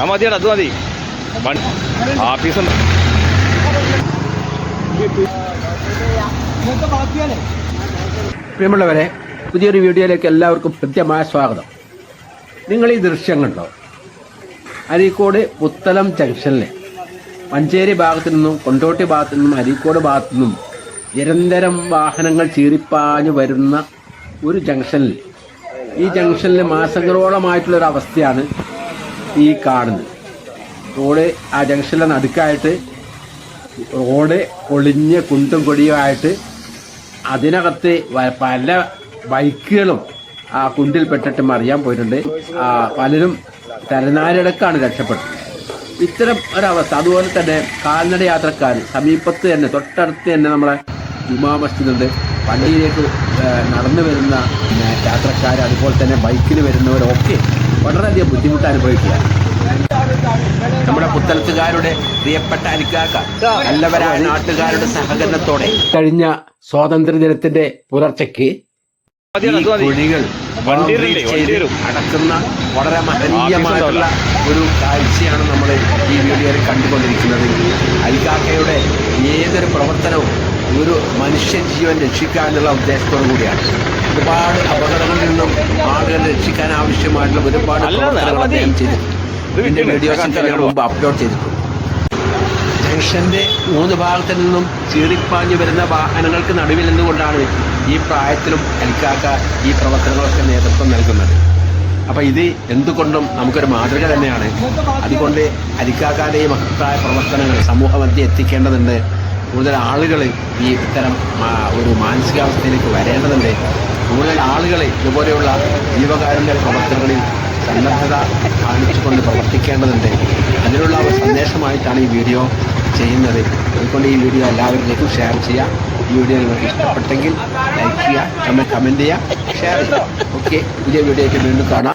ആ മതി അത് മതി. ആഫീസ് ഉണ്ട്. പ്രിയമുള്ളവരെ പുതിയൊരു വീഡിയോയിലേക്ക് എല്ലാവർക്കും കൃത്യമായ സ്വാഗതം. നിങ്ങൾ ഈ ദൃശ്യം കണ്ടോ? അരീക്കോട് പുത്തലം ജംഗ്ഷനിലെ മഞ്ചേരി ഭാഗത്തു നിന്നും കൊണ്ടോട്ടി ഭാഗത്തു നിന്നും അരീക്കോട് ഭാഗത്തു നിന്നും നിരന്തരം വാഹനങ്ങൾ ചീറിപ്പാഞ്ഞു വരുന്ന ഒരു ജംഗ്ഷനിൽ. ഈ ജംഗ്ഷനിൽ മാസങ്ങളോളമായിട്ടുള്ളൊരു അവസ്ഥയാണ് ഈ കാണുന്നത്. റോഡ് ആ ജംഗ്ഷനിലെ നടുക്കായിട്ട് റോഡ് ഒളിഞ്ഞ് കുണ്ടും കൊടിയുമായിട്ട് അതിനകത്ത് പല ബൈക്കുകളും ആ കുണ്ടിൽ പെട്ടിട്ട് മറിയാൻ പോയിട്ടുണ്ട്. ആ, പലരും തലനാരിടക്കാണ് രക്ഷപ്പെട്ടത്. ഇത്തരം ഒരവസ്ഥ. അതുപോലെ തന്നെ കാൽനട യാത്രക്കാർ സമീപത്ത് തന്നെ തൊട്ടടുത്ത് തന്നെ നമ്മളെ ജുമാ മസ്ജിദ് ഉണ്ട് പള്ളിയിലേക്ക് നടന്നു വരുന്ന യാത്രക്കാർ അതുപോലെ തന്നെ ബൈക്കിൽ വരുന്നവരൊക്കെ വളരെയധികം ബുദ്ധിമുട്ട് അനുഭവിക്കുകയാണ്. നമ്മുടെ പുത്തലത്തുകാരുടെ പ്രിയപ്പെട്ട അരിക്കാക്ക നല്ലവരായ നാട്ടുകാരുടെ സഹകരണത്തോടെ കഴിഞ്ഞ സ്വാതന്ത്ര്യ ദിനത്തിന്റെ പുലർച്ചയ്ക്ക് കുഴികൾ. അടക്കുന്ന വളരെ മഹനീയമായിട്ടുള്ള ഒരു കാഴ്ചയാണ് നമ്മൾ ഈ വീഡിയോയിൽ കണ്ടുകൊണ്ടിരിക്കുന്നത്. അരിക്കാക്കയുടെ ഏതൊരു പ്രവർത്തനവും ഒരു മനുഷ്യ ജീവൻ രക്ഷിക്കാനുള്ള ഉദ്ദേശത്തോടു കൂടിയാണ്. ഒരുപാട് അപകടങ്ങളിൽ നിന്നും ആളുകളെ രക്ഷിക്കാൻ ആവശ്യമായിട്ടുള്ള ഒരുപാട് പ്രവർത്തനങ്ങൾ. അദ്ദേഹം ചെയ്തിട്ടുണ്ട്. ഞങ്ങൾ മുമ്പ് അപ്ലോഡ് ചെയ്തിട്ടുണ്ട്. ജംഗ്ഷന്റെ മൂന്ന് ഭാഗത്തു നിന്നും ചീറിപ്പാഞ്ഞു വരുന്ന വാഹനങ്ങൾക്ക് നടുവിൽ നിന്നുകൊണ്ടാണ് ഈ പ്രായത്തിലും അലിക്കാക്ക ഈ പ്രവർത്തനങ്ങളൊക്കെ നേതൃത്വം നൽകുന്നത്. അപ്പൊ ഇത് എന്തുകൊണ്ടും നമുക്കൊരു മാതൃക തന്നെയാണ്. അതുകൊണ്ട് അലിക്കാക്കാന്റെ ഈ മഹത്തായ പ്രവർത്തനങ്ങൾ സമൂഹമധ്യം എത്തിക്കേണ്ടതുണ്ട്. കൂടുതൽ ആളുകൾ ഈ ഇത്തരം ഒരു മാനസികാവസ്ഥയിലേക്ക് വരേണ്ടതുണ്ട്. കൂടുതൽ ആളുകളെ ഇതുപോലെയുള്ള ജീവകാരുണ്യ പ്രവർത്തനങ്ങളിൽ സന്നദ്ധത കാണിച്ചുകൊണ്ട് പ്രവർത്തിക്കേണ്ടതുണ്ട്. അതിനുള്ള ഒരു സന്ദേശമായിട്ടാണ് ഈ വീഡിയോ ചെയ്യുന്നത്. അതുകൊണ്ട് ഈ വീഡിയോ എല്ലാവരിലേക്കും ഷെയർ ചെയ്യുക. ഈ വീഡിയോ നിങ്ങൾക്ക് ഇഷ്ടപ്പെട്ടെങ്കിൽ ലൈക്ക് ചെയ്യുക കമന്റ് ചെയ്യുക ഷെയർ ചെയ്യുക. ഓക്കെ പുതിയ വീഡിയോ വീണ്ടും കാണാം.